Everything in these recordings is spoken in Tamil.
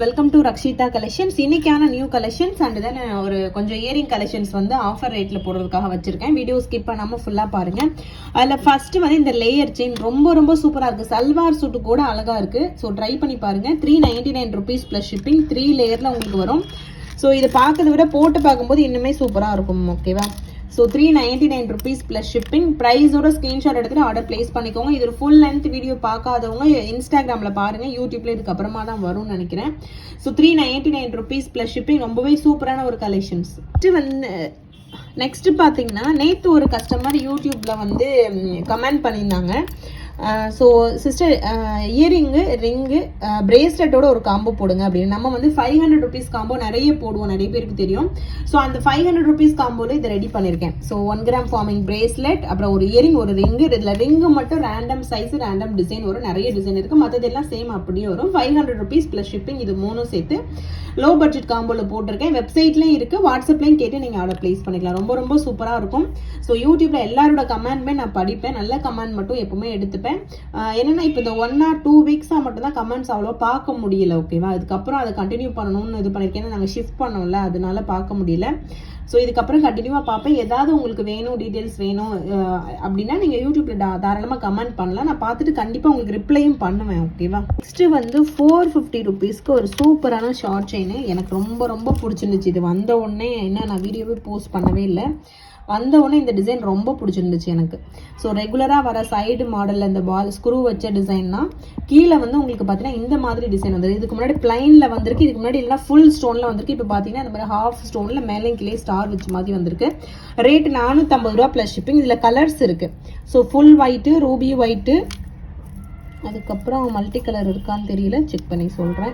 வெல்கம் டு ரக்ஷிதா கலெக்ஷன்ஸ் இன்னைக்கான நியூ கலெக்ஷன்ஸ் அண்ட் தென் ஒரு கொஞ்சம் இயரிங் கலெக்ஷன்ஸ் வந்து ஆஃபர் ரேட்ல போடுறதுக்காக வச்சிருக்கேன். வீடியோ ஸ்கிப் பண்ணாம ஃபுல்லா பாருங்க. அதில் ஃபர்ஸ்ட் வந்து இந்த லேயர் செயின் ரொம்ப ரொம்ப சூப்பரா இருக்கு. சல்வார் சூட்டு கூட அழகா இருக்கு. ஸோ ட்ரை பண்ணி பாருங்க. Three ninety nine rupees plus shipping three லேயர்ல உங்களுக்கு வரும். ஸோ இதை பார்க்கறத விட போட்டு பார்க்கும்போது இன்னுமே சூப்பரா இருக்கும். ஓகேவா so three ninety nine rupees plus shipping ப்ரைஸோட screenshot எடுத்துட்டு ஆர்டர் ப்ளேஸ் பண்ணிக்கோங்க. இது ஃபுல் லென்த் வீடியோ பார்க்காதவங்க இன்ஸ்டாகிராமில் பாருங்கள் யூடியூப்ல இதுக்கு அப்புறமா தான் வரும்னு நினைக்கிறேன். So three ninety nine rupees plus shipping ரொம்பவே சூப்பரான ஒரு கலெக்ஷன்ஸ் வந்து நெக்ஸ்ட் பார்த்தீங்கன்னா நேற்று ஒரு கஸ்டமர் யூடியூப்ல வந்து கமெண்ட் பண்ணியிருந்தாங்க. ஸோ சிஸ்டர் இயரிங்கு ரிங்கு பிரேஸ்லெட்டோட ஒரு காம்போ போடுங்க அப்படின்னு. நம்ம வந்து ஃபைவ் ஹண்ட்ரட் ருபீஸ் காம்போ நிறைய போடுவோம். நிறைய பேருக்கு தெரியும். ஸோ அந்த ஃபைவ் ஹண்ட்ரட் ருபீஸ் காம்போவில் இதை ரெடி பண்ணியிருக்கேன் so one gram forming bracelet அப்புறம் ஒரு இயரிங் ஒரு ரிங்கு இதில் ரிங்கு மட்டும் ரேண்டம் சைஸ் ரேண்டம் டிசைன் வரும். நிறைய டிசைன் இருக்குது மற்றதெல்லாம் சேம் அப்படியே வரும். Five hundred rupees plus shipping இது மூணும் சேர்த்து லோ பட்ஜெட் காம்போவில் போட்டிருக்கேன். வெப்சைட்லேயும் இருக்குது வாட்ஸ்அப்லேயும் கேட்டு நீங்கள் ஆர்டர் ப்ளேஸ் பண்ணிக்கலாம். ரொம்ப ரொம்ப சூப்பராக இருக்கும். ஸோ யூடியூப்பில் எல்லாரோட கமெண்ட்மே நான் படிப்பேன். நல்ல கமெண்ட் மட்டும் எப்பவுமே எடுத்துப்பேன். ஆஹ் என்னன்னா இப்போ இந்த ஒன் ஆர் டூ வீக்ஸாக மட்டும்தான் கமெண்ட்ஸ் அவ்வளோ பார்க்க முடியல ஓகேவா அதுக்கப்புறம் அதை கண்டினியூ பண்ணணும்னு இது பண்ணியிருக்கேன் நாங்கள் ஷிஃப்ட் பண்ணோம்ல அதனால பார்க்க முடியல. ஸோ இதுக்கப்புறம் கண்டினியூவாக பார்ப்பேன். ஏதாவது உங்களுக்கு வேணும் டீட்டெயில்ஸ் வேணும் அப்படின்னா நீங்கள் யூடியூப்பில் தாராளமாக கமெண்ட் பண்ணலாம். நான் பார்த்துட்டு கண்டிப்பாக உங்களுக்கு ரிப்ளையும் பண்ணுவேன் ஓகேவா நெக்ஸ்ட்டு வந்து ஃபோர் ஃபிஃப்டி ருபீஸ்க்கு ஒரு சூப்பரான ஷார்ட் செயின் எனக்கு ரொம்ப ரொம்ப பிடிச்சிருந்துச்சு. இது வந்த உடனே என்ன நான் வீடியோவே போஸ்ட் பண்ணவே இல்லை. வந்த உடனே இந்த டிசைன் ரொம்ப பிடிச்சிருந்துச்சு எனக்கு. ஸோ ரெகுலராக வர சைடு மாடலில் இந்த பால் ஸ்க்ரூ வச்ச டிசைன்னா கீழே வந்து உங்களுக்கு பார்த்தீங்கன்னா இந்த மாதிரி டிசைன் வந்திருக்கு இதுக்கு முன்னாடி பிளைனில் வந்திருக்கு இதுக்கு முன்னாடி இல்லைனா ஃபுல் ஸ்டோனில் வந்திருக்கு. இப்போ பார்த்தீங்கன்னா இந்த மாதிரி ஹாஃப் ஸ்டோனில் மேலே கீழே ஸ்டார் வச்ச மாதிரி வந்திருக்கு. ரேட் நானூற்றம்பது ரூபா ப்ளஸ் ஷிப்பிங் இதில் கலர்ஸ் இருக்குது so full white ruby white அதுக்கப்புறம் மல்டி கலர் இருக்கான்னு தெரியல. செக் பண்ணி சொல்கிறேன்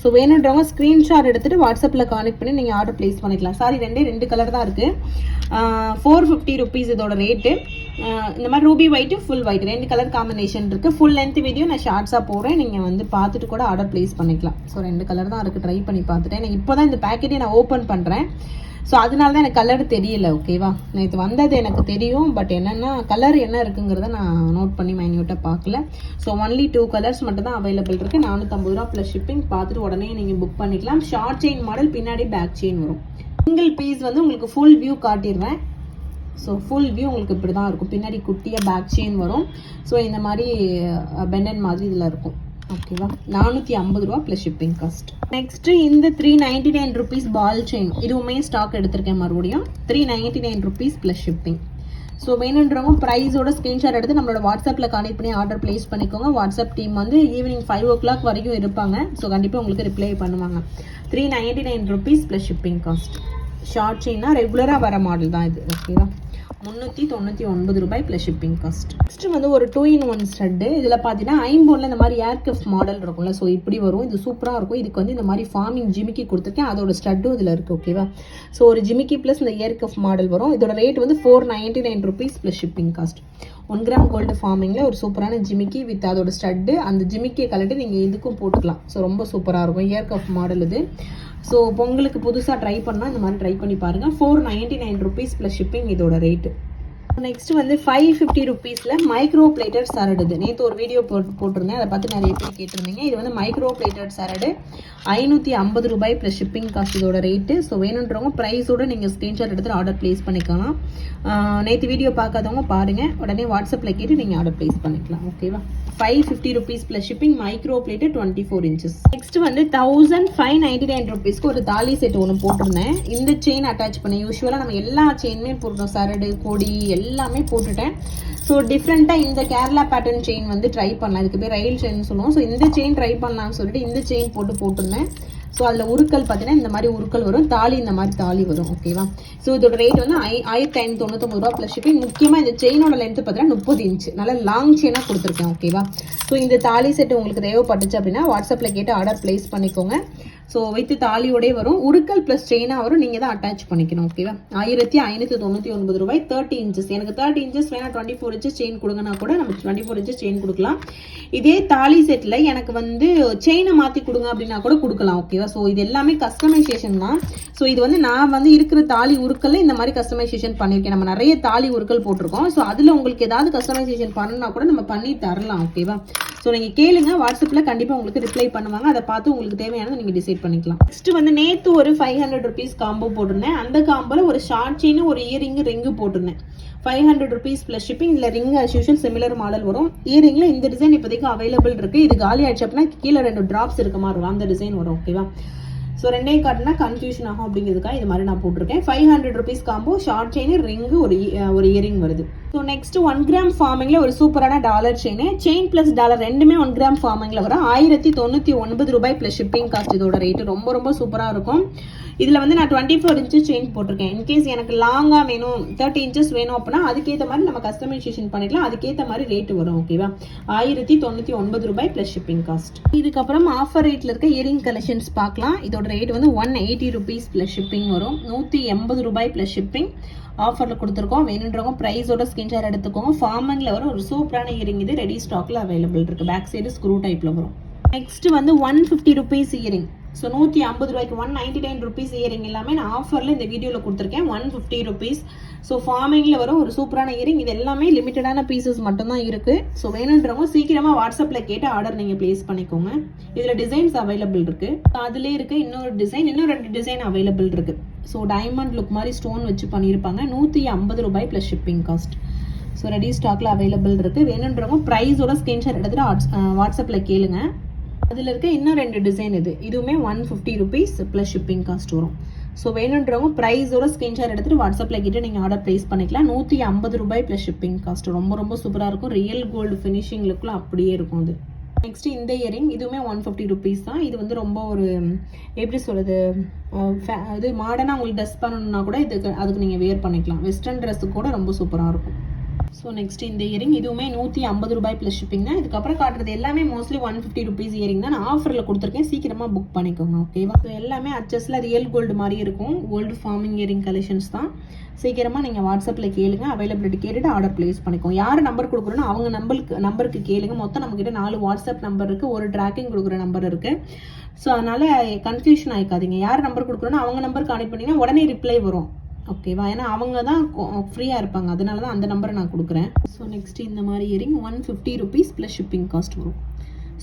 ஸோ வேணுன்றவங்க ஸ்க்ரீன்ஷாட் எடுத்துகிட்டு வாட்ஸ்அப்பில் கானெக்ட் பண்ணி நீங்கள் ஆர்டர் ப்ளேஸ் பண்ணிக்கலாம். சாரி ரெண்டே ரெண்டு கலர் தான் இருக்குது ஃபோர் ஃபிஃப்டி ருபீஸ் இதோட ரேட்டு இந்த மாதிரி ரூபி ஒயிட்டு ஃபுல் ஒயிட் ரெண்டு கலர் காம்பினேஷன் இருக்குது ஃபுல் லென்த் வீடியோ நான் ஷார்ட்ஸாக போகிறேன் நீங்கள் வந்து பார்த்துட்டு கூட ஆர்டர் ப்ளேஸ் பண்ணிக்கலாம். ஸோ ரெண்டு கலர் தான் இருக்குது ட்ரை பண்ணி பார்த்துட்டேன். எனக்கு இப்போ தான் இந்த பேக்கெட்டே நான் ஓப்பன் பண்ணுறேன் ஸோ அதனால தான் எனக்கு கலர் தெரியல ஓகேவா நேற்று வந்தது எனக்கு தெரியும் பட் என்னென்னா கலர் என்ன இருக்குங்கிறத நான் நோட் பண்ணி மைன்யூட்டாக பார்க்கல ஸோ ஒன்லி டூ கலர்ஸ் மட்டும் தான் அவைலபிள் இருக்குது நானூற்றம்பது ரூபா ப்ளஸ் ஷிப்பிங் பார்த்துட்டு உடனே நீங்கள் புக் பண்ணிக்கலாம். ஷார்ட் செயின் மாடல் பின்னாடி பேக் செயின் வரும். சிங்கிள் பீஸ் வந்து உங்களுக்கு ஃபுல் வியூ காட்டிடுறேன் ஸோ ஃபுல் வியூ உங்களுக்கு இப்படி தான் இருக்கும். பின்னாடி குட்டியாக பேக் செயின் வரும். ஸோ இந்த மாதிரி பெண்டன் மாதிரி இதில் இருக்கும். ஓகேவா நானூற்றி ஐம்பது ரூபா ப்ளஸ் ஷிப்பிங் காஸ்ட் நெக்ஸ்ட்டு இந்த three ninety nine rupees ball chain இதுவுமே ஸ்டாக் எடுத்திருக்கேன் மறுபடியும். Three ninety nine rupees plus shipping so வேணுன்றவங்க ப்ரைஸோட ஸ்க்ரீன்ஷாட் எடுத்து நம்மளோட வாட்ஸ்அப்பில் கனெக்ட் பண்ணி ஆர்டர் ப்ளேஸ் பண்ணிக்கோங்க. வாட்ஸ்அப் டீம் வந்து ஈவினிங் ஃபைவ் ஓ கிளாக் வரைக்கும் இருப்பாங்க. ஸோ கண்டிப்பாக உங்களுக்கு ரிப்ளை பண்ணுவாங்க. Three ninety nine rupees plus shipping cost short செயின்னா ரெகுலராக வர மாடல் தான் இது. ஓகேவா முந்நூற்றி தொண்ணூற்றி ஒன்பது ரூபாய் ப்ளஸ் ஷிப்பிங் காஸ்ட் நெக்ஸ்ட் வந்து ஒரு டூ இன் ஒன் ஸ்டட்டு இதில் பார்த்தீங்கன்னா ஐம்போனில் இந்த மாதிரி ஏர்கிராஃப்ட் மாடல் இருக்கும்ல. ஸோ இப்படி வரும். இது சூப்பராக இருக்கும். இதுக்கு வந்து இந்த மாதிரி ஃபார்மிங் ஜிமிக்கி கொடுத்துருக்கேன். அதோட ஸ்டட்டும் இதில் இருக்குது ஓகேவா ஸோ ஒரு ஜிமிக்கி ப்ளஸ் இந்த ஏர்கிராஃப்ட் மாடல் வரும். இதோட ரேட் வந்து four ninety nine rupees plus shipping cost one gram gold ஃபார்மிங்கில் ஒரு சூப்பரான ஜிமிக்கி வித் அதோட ஸ்டட்டு அந்த ஜிமிக்கியை கலட்டு நீங்கள் இதுக்கும் போட்டுக்கலாம். ஸோ ரொம்ப சூப்பராக இருக்கும். ஏர்கிராஃப்ட் மாடல் இது. ஸோ பொங்கலுக்கு புதுசாக ட்ரை பண்ணால் இந்த மாதிரி ட்ரை பண்ணி பாருங்கள் four ninety nine rupees plus shipping இதோட ரேட்டு நெக்ஸ்ட் வந்து ஃபைவ் ஃபிஃப்டி ருபீஸில் மைக்ரோ பிளேட்டட் சரடு நேற்று ஒரு வீடியோ போட்டு போட்டிருந்தேன். அதை பார்த்து நிறைய பேர் கேட்டிருந்தீங்க. இது வந்து மைக்ரோ பிளேட்டட் சரடு ஐநூற்றி ஐம்பது ரூபாய் ப்ளஸ் ஷிப்பிங் காஸ்ட் இதோட ரேட்டு ஸோ வேணுன்றவங்க ப்ரைஸோட நீங்கள் ஸ்க்ரீன்ஷாட் எடுத்து ஆர்டர் ப்ளேஸ் பண்ணிக்கலாம். நேற்று வீடியோ பார்க்காதவங்க பாருங்கள் உடனே வாட்ஸ்அப்பில் கேட்டு நீங்கள் ஆர்டர் ப்ளேஸ் பண்ணிக்கலாம். ஓகேவா five fifty rupees plus shipping micro plate twenty four inches next வந்து தௌசண்ட் ஃபைவ் நைன்டி நைன் ருபீஸ்க்கு ஒரு தாலி செட் ஒன்று போட்டிருந்தேன். இந்த செயின் அட்டாச் பண்ணி யூஸ்வலாக நம்ம எல்லா செயினுமே போடுறோம் சரடு கொடி எல்லாம் எல்லாமே போட்டுட்டேன். ஸோ டிஃப்ரெண்ட்டாக இந்த கேரளா பேட்டர்ன் செயின் வந்து ட்ரை பண்ணலாம். இதுக்கு பேர் ரயில் செயின் சொல்லுவோம். ஸோ இந்த செயின் ட்ரை பண்ணலாம்னு சொல்லிட்டு இந்த செயின் போட்டு போட்டிருந்தேன். ஸோ அதில் உருக்கள் பார்த்தீங்கன்னா இந்த மாதிரி உருக்கள் வரும். தாலி இந்த மாதிரி தாலி வரும். ஓகேவா ஸோ இதோட ரேட் வந்து ஐ ஆயிரத்தி ஐநூற்றி தொண்ணூத்தொம்பது ரூபா ப்ளஸ் ஷிப்பிங் முக்கியமாக இந்த செயினோட லென்த்து பார்த்தீங்கன்னா முப்பது இன்ச்சு நல்லா லாங் செயினாக கொடுத்துருக்கேன். ஓகேவா ஸோ இந்த தாலி செட் உங்களுக்கு தேவைப்பட்டுச்சு அப்படின்னா வாட்ஸ்அப்பில் கேட்டு ஆர்டர் ப்ளேஸ் பண்ணிக்கோங்க. ஸோ வித் தாலியோடே வரும். உருக்கல் ப்ளஸ் செயினாக வரும். நீங்கள் தான் அட்டாச் பண்ணிக்கணும் ஓகேவா ஆயிரத்தி ஐநூற்றி தொண்ணூற்றி ஒன்பது ரூபாய் தேர்ட்டி இன்ச்சஸ் எனக்கு தேர்ட்டி இன்ச்சஸ் வேணால் டுவெண்ட்டி ஃபோர் இன்ச்சஸ் செயின் கொடுங்கன்னா கூட நம்ம டுவெண்ட்டி ஃபோர் இன்ச்சஸ் செயின் கொடுக்கலாம். இதே தாலி செட்டில் எனக்கு வந்து செயினை மாற்றி கொடுங்க அப்படின்னா கூட கொடுக்கலாம் ஓகேவா ஸோ இது எல்லாமே கஸ்டமைசேஷன் தான். ஸோ இது வந்து நான் வந்து இருக்கிற தாலி உருக்கல்ல இந்த மாதிரி கஸ்டமைசேஷன் பண்ணியிருக்கேன் நம்ம நிறைய தாலி உருக்கல் போட்டிருக்கோம். ஸோ அதில் உங்களுக்கு ஏதாவது கஸ்டமைசேஷன் பண்ணணும்னா கூட நம்ம பண்ணி தரலாம் ஓகேவா ஸோ நீங்கள் கேளுங்க வாட்ஸ்அப்பில் கண்டிப்பாக உங்களுக்கு ரிப்ளை பண்ணுவாங்க. அதை பார்த்து உங்களுக்கு தேவையானதை நீங்கள் டிசைட் பண்ணிக்கலாம். நெக்ஸ்ட் வந்து நேற்று ஒரு ஃபைவ் ஹண்ட்ரட் ருபீஸ் காம்போ போட்டிருந்தேன். அந்த காம்போல ஒரு ஷார்ட் செயின் ஒரு இயரிங் ரிங்கு போட்டிருந்தேன். Five hundred rupees plus shipping இல்லை ring as usual similar model வரும். இயரிங்கில் இந்த டிசைன் இப்போதைக்கு அவைலபிள் இருக்குது இது காலி ஆயிடுச்சு அப்படின்னா கீழே ரெண்டு ட்ராப்ஸ் இருக்க மாதிரி வரும். அந்த டிசைன் வரும் ஓகேவா ஸோ ரெண்டையும் காட்டினா கன்ஃபியூஷன் ஆகும் அப்படிங்கிறதுக்காக இது மாதிரி நான் போட்டிருக்கேன். Five hundred rupees combo short chain ring ஒரு ஒரு இயரிங் வருது. ஸோ நெக்ஸ்ட் ஒன் கிராம் ஃபார்மிங்கில் ஒரு சூப்பரான dollar chain chain plus dollar ரெண்டுமே ஒன் கிராம் ஃபார்மிங்கில் வரும். ஆயிரத்தி தொண்ணூற்றி ஒன்பது ரூபாய் ப்ளஸ் ஷிப்பிங் காஸ்ட் இதோட ரேட்டு ரொம்ப ரொம்ப சூப்பராக இருக்கும். இதில் வந்து நான் டுவெண்ட்டி ஃபோர் இன்ச்சஸ் செயின் போட்டிருக்கேன் இன்கேஸ் எனக்கு லாங்காக வேணும் தேர்ட்டி இன்ச்சஸ் வேணும் அப்படின்னா அதுக்கேற்ற மாதிரி நம்ம கஸ்டமைசேஷன் பண்ணிக்கலாம். அதுக்கேற்ற மாதிரி ரேட்டு வரும் ஓகேவா ஆயிரத்தி தொண்ணூற்றி ஒன்பது ரூபாய் ப்ளஸ் ஷிப்பிங் காஸ்ட் இதுக்கப்புறம் ஆஃபர் ரேட்டில் இருக்க இயரிங் கலெக்ஷன்ஸ் பார்க்கலாம். இதோட ரேட் வந்து one eighty rupees plus shipping வரும். நூற்றி எண்பது ரூபாய் ப்ளஸ் ஷிப்பிங் ஆஃபரில் கொடுத்துருக்கோம். வேணுன்றவங்க ப்ரைஸோட ஸ்கிரீன்ஷாட் எடுத்துக்கோங்க. ஃபார்மிங்கில் வரும் ஒரு சூப்பரான இயரிங் இது ரெடி ஸ்டாக்ல அவைலபிள் இருக்குது பேக் சைடு ஸ்க்ரூ டைப்பில் வரும். நெக்ஸ்ட் வந்து one fifty rupees earring so நூற்றி ஐம்பது ரூபாய்க்கு one ninety nine rupees earring எல்லாமே நான் ஆஃபரில் இந்த வீடியோவில் கொடுத்துருக்கேன். ஒன் ஃபிஃப்டி ருபீஸ் ஸோ ஃபார்மிங்கில் வரும் ஒரு சூப்பரான இயரிங் இது எல்லாமே லிமிட்டடான பீசஸ் மட்டும்தான் இருக்குது ஸோ வேணுன்றவங்க சீக்கிரமாக வாட்ஸ்அப்பில் கேட்டு ஆர்டர் நீங்கள் ப்ளேஸ் பண்ணிக்கோங்க. இதில் டிசைன்ஸ் அவைலபிள் இருக்குது அதிலே இருக்குது இன்னொரு டிசைன் இன்னும் ரெண்டு டிசைன் அவைலபிள் இருக்குது ஸோ டைமண்ட் லுக் மாதிரி ஸ்டோன் வச்சு பண்ணியிருப்பாங்க. நூற்றி ஐம்பது ரூபாய் plus shipping cost so ready ஸ்டாக்ல available இருக்குது வேணுன்றவங்க ப்ரைஸோட ஸ்கிரீன்ஷாட் எடுத்துகிட்டு வாட்ஸ்அப்பில் கேளுங்க. அதில் இருக்க இன்னும் ரெண்டு டிசைன் இது. இதுவுமே one fifty rupees plus shipping cost வரும். ஸோ வேணுன்றவங்க ப்ரைஸோட ஸ்க்ரீன்ஷாட் எடுத்துகிட்டு வாட்ஸ்அப்பில் கிட்ட நீங்கள் ஆர்டர் ப்ளேஸ் பண்ணிக்கலாம். நூற்றி ஐம்பது ரூபாய் ப்ளஸ் ஷிப்பிங் காஸ்ட் ரொம்ப ரொம்ப சூப்பராக இருக்கும். ரியல் கோல்டு ஃபினிஷிங் லுக்கில் அப்படியே இருக்கும் அது. நெக்ஸ்ட் இந்த இயரிங் இதுவுமே ஒன் ஃபிஃப்டி ருபீஸ் தான். இது வந்து ரொம்ப ஒரு எப்படி சொல்கிறது இது மாடர்னாக உங்களுக்கு ட்ரெஸ் பண்ணணுன்னா கூட இதுக்கு அதுக்கு நீங்கள் வேர் பண்ணிக்கலாம். வெஸ்டர்ன் ட்ரெஸ்ஸுக்கு கூட ரொம்ப சூப்பராக இருக்கும். ஸோ நெக்ஸ்ட் இந்த இயரிங் இதுவுமே நூற்றி ஐம்பது ரூபாய் ப்ளஸ் ஷிப்பிங் தான். இதுக்கப்புறம் காட்டுறது எல்லாமே mostly one fifty rupees earring தான். நான் ஆஃபரில் கொடுத்துருக்கேன். சீக்கிரமாக புக் பண்ணிக்கோங்க ஓகேவா ஸோ எல்லாமே அச்சஸில் ரியல் கோல்டு மாதிரி இருக்கும். கோல்டு ஃபார்மிங் இயரிங் கலெக்ஷன்ஸ் தான். சீக்கிரமாக நீங்கள் வாட்ஸ்அப்பில் கேளுங்க. அவைலபிலிட்டி கேட்டுட்டு ஆர்டர் ப்ளேஸ் பண்ணிக்கோங்க. யார் நம்பர் கொடுக்குறோன்னா அவங்க நம்பருக்கு நம்பருக்கு கேளுங்க. மொத்தம் நம்மக்கிட்ட நாலு வாட்ஸ்அப் நம்பர் இருக்குது ஒரு ட்ராக்கிங் கொடுக்குற நம்பர் இருக்குது ஸோ அதனால் கன்ஃபியூஷன் ஆகிக்காதீங்க யார் நம்பர் கொடுக்குறோன்னா அவங்க நம்பருக்கு கனெக்ட் பண்ணிங்கன்னா உடனே ரிப்ளை வரும். ஓகேவா ஏன்னா அவங்க தான் ஃப்ரீயாக இருப்பாங்க. அதனால தான் அந்த நம்பரை நான் கொடுக்குறேன். ஸோ நெக்ஸ்ட் இந்த மாதிரி earring one fifty rupees plus shipping cost வரும்.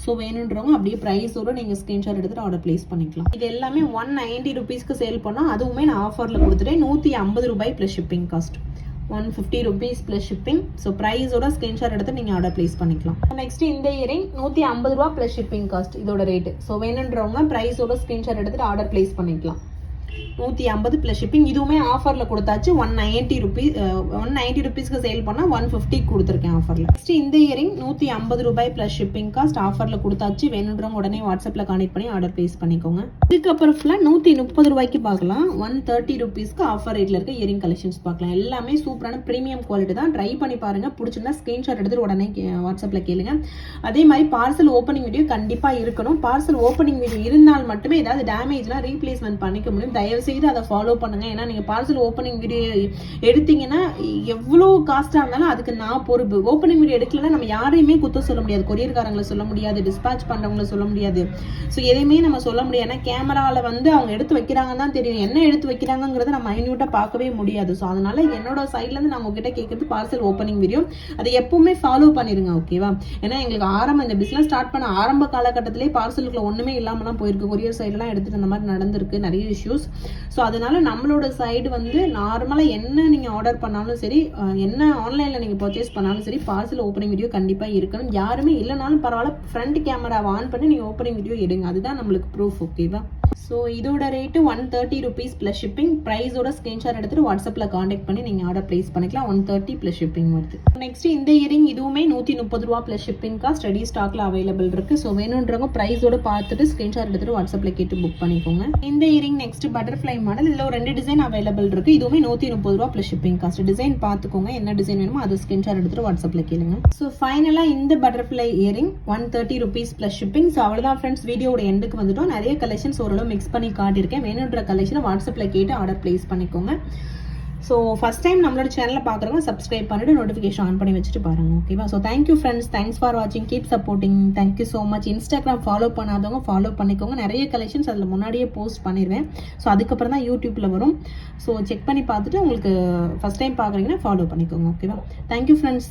ஸோ வேணுன்றவங்க அப்படியே ப்ரைஸோட நீங்கள் ஸ்க்ரீன்ஷாட் எடுத்துகிட்டு ஆர்டர் ப்ளேஸ் பண்ணிக்கலாம். இது எல்லாமே ஒன் நைன்ட்டி ருபீஸ்க்கு சேல் பண்ணால் அதுவுமே நான் ஆஃபரில் கொடுத்துட்டேன். நூற்றி ஐம்பது ரூபாய் plus shipping cost one fifty rupees plus shipping so ப்ரைஸோட screenshot எடுத்து நீங்கள் ஆர்டர் ப்ளேஸ் பண்ணிக்கலாம். நெக்ஸ்ட் இந்த இயரிங் நூற்றி ஐம்பது ரூபா ப்ளஸ் ஷிப்பிங் காஸ்ட் இதோட ரேட்டு ஸோ வேணுன்றவங்க ப்ரைஸோட ஸ்க்ரீன்ஷாட் எடுத்துகிட்டு ஆர்டர் ப்ளேஸ் பண்ணிக்கலாம். நூற்றி ஐம்பது ப்ளஸ் ஷிப்பிங் இதுவுமே ஆஃபரில் கொடுத்தாச்சு. One ninety rupees one ninety ருபீஸ்க்கு சேல் பண்ணால் ஒன் ஃபிஃப்டி கொடுத்துருக்கேன் ஆஃபரில் நெக்ஸ்ட் இந்த இயரிங் நூற்றி ஐம்பது ரூபாய் ப்ளஸ் ஷிப்பிங் காஸ்ட் ஆஃபரில் கொடுத்தாச்சு. வேணுன்றவங்க உடனே வாட்ஸ்அப்பில் கனெக்ட் பண்ணி ஆர்டர் ப்ளேஸ் பண்ணிக்கோங்க. இதுக்கப்புறம் ஃபுல்லாக நூற்றி முப்பது ரூபாய்க்கு பார்க்கலாம். ஒன் தேர்ட்டி ருபீஸ்க்கு ஆஃபர் ரேட்டில் இருக்க இயரிங் கலெக்ஷன்ஸ் பார்க்கலாம். எல்லாமே சூப்பரான ப்ரீமியம் குவாலிட்டி தான். ட்ரை பண்ணி பாருங்க. பிடிச்சிருந்தா ஸ்க்ரீன்ஷாட் எடுத்துட்டு உடனே வாட்ஸ்அப்பில் கேளுங்க. அதே மாதிரி பார்சல் ஓப்பனிங் வீடியோ கண்டிப்பாக இருக்கணும். பார்சல் ஓப்பனிங் வீடியோ இருந்தால் மட்டுமே ஏதாவது டேமேஜ்னா ரீப்ளேஸ்மெண்ட் பண்ணிக்க முடியும். தயவு செய்து அதை ஃபாலோ பண்ணுங்க. ஏன்னா நீங்கள் பார்சல் ஓப்பனிங் வீடியோ எடுத்தீங்கன்னா எவ்வளோ காஸ்ட்டாக இருந்தாலும் அதுக்கு நான் பொறுப்பு. ஓப்பனிங் வீடியோ எடுக்கலன்னா நம்ம யாரையுமே குத்த சொல்ல முடியாது. கொரியர்காரங்களை சொல்ல முடியாது. டிஸ்பேச் பண்ணுறவங்கள சொல்ல முடியாது. ஸோ எதையுமே நம்ம சொல்ல முடியாது. ஏன்னா கேமராவில் வந்து அவங்க எடுத்து வைக்கிறாங்கன்னு தான் தெரியும். என்ன எடுத்து வைக்கிறாங்கங்கிறத நம்ம மைன்யூட்டாக பார்க்கவே முடியாது. ஸோ அதனால என்னோட சைட்லேருந்து நான் உங்ககிட்ட கேட்குறது பார்சல் ஓப்பனிங் வீடியோ அதை எப்பவுமே ஃபாலோ பண்ணிருங்க ஓகேவா ஏன்னா எங்களுக்கு ஆரம்ப இந்த பிஸ்னஸ் ஸ்டார்ட் பண்ண ஆரம்ப காலகட்டத்திலே பார்சலுக்குள்ள ஒன்றுமே இல்லாமலாம் போயிருக்கு. கொரியர் சைட்லாம் எடுத்துட்டு அந்த மாதிரி நடந்திருக்கு. நிறைய இஷ்யூஸ் ஸோ அதனால நம்மளோட சைடு வந்து நார்மலாக என்ன நீங்கள் ஆர்டர் பண்ணாலும் சரி என்ன ஆன்லைனில் நீங்கள் பர்ச்சேஸ் பண்ணாலும் சரி பார்சல் ஓப்பனிங் வீடியோ கண்டிப்பாக இருக்கணும். யாருமே இல்லைனாலும் பரவாயில்ல ஃப்ரண்ட் கேமராவை ஆன் பண்ணி நீங்கள் ஓப்பனிங் வீடியோ எடுங்க. அதுதான் நம்மளுக்கு ப்ரூஃப் ஓகேவா ஸோ இதோட rate one thirty rupees plus shipping ப்ரைஸோட screenshot எடுத்துட்டு வாட்ஸ்அப்பில் காண்டாக்ட் பண்ணி நீங்கள் ஆர்டர் ப்ளேஸ் பண்ணிக்கலாம். ஒன் தேர்ட்டி ப்ளஸ் ஷிப்பிங் வருது. நெக்ஸ்ட் இந்த இயரிங் இதுவுமே நூற்றி முப்பது ரூபா ப்ளஸ் ஷிப்பிங் ஸ்டடி ஸ்டாக்கில் ஸ்டாக்ல அவைலபிள் இருக்கு. ஸோ வேணுன்றவங்க ப்ரைஸோட பார்த்துட்டு ஸ்க்ரீன்ஷாட் எடுத்துட்டு வாட்ஸ்அப்பில் கேட்டு புக் பண்ணிக்கோங்க. இந்த இயரிங் நெக்ஸ்ட் பட்டர்ஃப்ளை மாடல் இதில் ஒரு ரெண்டு டிசைன் அவைலபிள் இருக்கு. இதுவுமே நூற்றி முப்பது ரூபா ப்ளஸ் ஷிப்பிங் காஸ்ட் டிசைன் பார்த்துக்கோங்க. என்ன டிசைன் வேணுமோ அதை ஸ்க்ரீன்ஷாட் எடுத்துட்டு வாட்ஸ்அப்பில் கேளுங்க. ஸோ ஃபைனலாக இந்த butterfly earring one thirty rupees plus shipping so அவ்வளோதான் ஃப்ரெண்ட்ஸ் வீடியோட எண்டுக்கு வந்துட்டோம். நிறைய கலெக்ஷன்ஸ் ஓரளவு மிக்ஸ் பண்ணி காட்டியிருக்கேன். வேணுன்ற கலெக்ஷனை வாட்ஸ்அப்பில் கேட்டு ஆர்டர் ப்ளேஸ் பண்ணிக்கோங்க. ஸோ ஃபஸ்ட் டைம் நம்மளோட சேனலை பார்க்குறவங்க சப்ஸ்கிரைப் பண்ணிட்டு நோட்டிஃபிகேஷன் ஆன் பண்ணி வச்சுட்டு பாருங்க ஓகேவா so thank you friends thanks for வாட்சிங் keep supporting thank you so much Instagram follow பண்ணாதவங்க ஃபாலோ பண்ணிக்கோங்க. நிறைய கலெக்ஷன்ஸ் அதில் முன்னாடியே போஸ்ட் பண்ணிடுவேன் ஸோ அதுக்கப்புறம் தான் யூடியூப்பில் வரும். ஸோ செக் பண்ணி பார்த்துட்டு உங்களுக்கு ஃபஸ்ட் டைம் பார்க்குறீங்கன்னா ஃபாலோ பண்ணிக்கோங்க ஓகேவா தேங்க்யூ ஃப்ரெண்ட்ஸ்